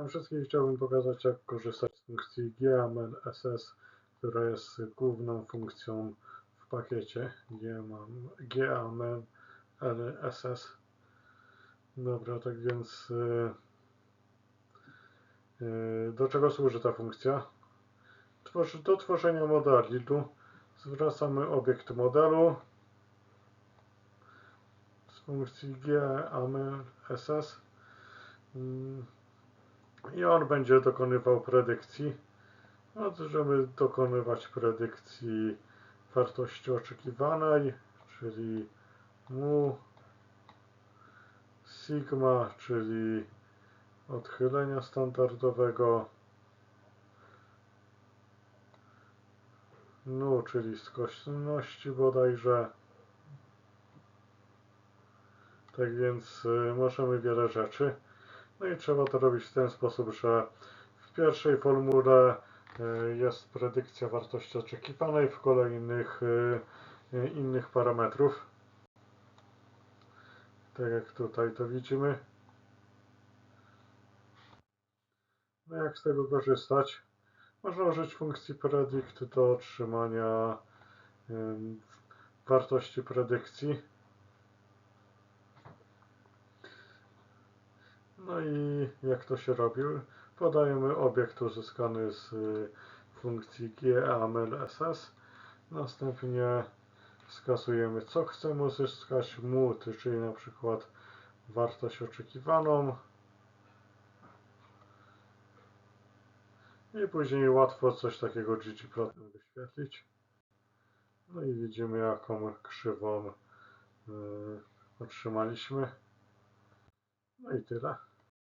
Witam wszystkich. Chciałbym pokazać, jak korzystać z funkcji GML SS, która jest główną funkcją w pakiecie GML SS. Dobra, tak więc yy, yy, do czego służy ta funkcja? Do tworzenia modeli. Tu zwracamy obiekt modelu z funkcji GML SS. Mm, i on będzie dokonywał predykcji. To żeby dokonywać predykcji wartości oczekiwanej, czyli mu, sigma, czyli odchylenia standardowego, nu, czyli skośności bodajże. Tak więc y, możemy wiele rzeczy. No i trzeba to robić w ten sposób, że w pierwszej formule y, jest predykcja wartości oczekiwanej, w kolejnych y, y, innych parametrów. Tak jak tutaj to widzimy. No jak z tego korzystać? Można użyć funkcji predict do otrzymania ym, wartości predykcji. No i jak to się robi? Podajemy obiekt uzyskany z y, funkcji GAML-SS. Następnie wskazujemy, co chcemy uzyskać mut, czyli na przykład wartość oczekiwaną. I później łatwo coś takiego ggplotem wyświetlić. No i widzimy, jaką krzywą y, otrzymaliśmy. No i tyle.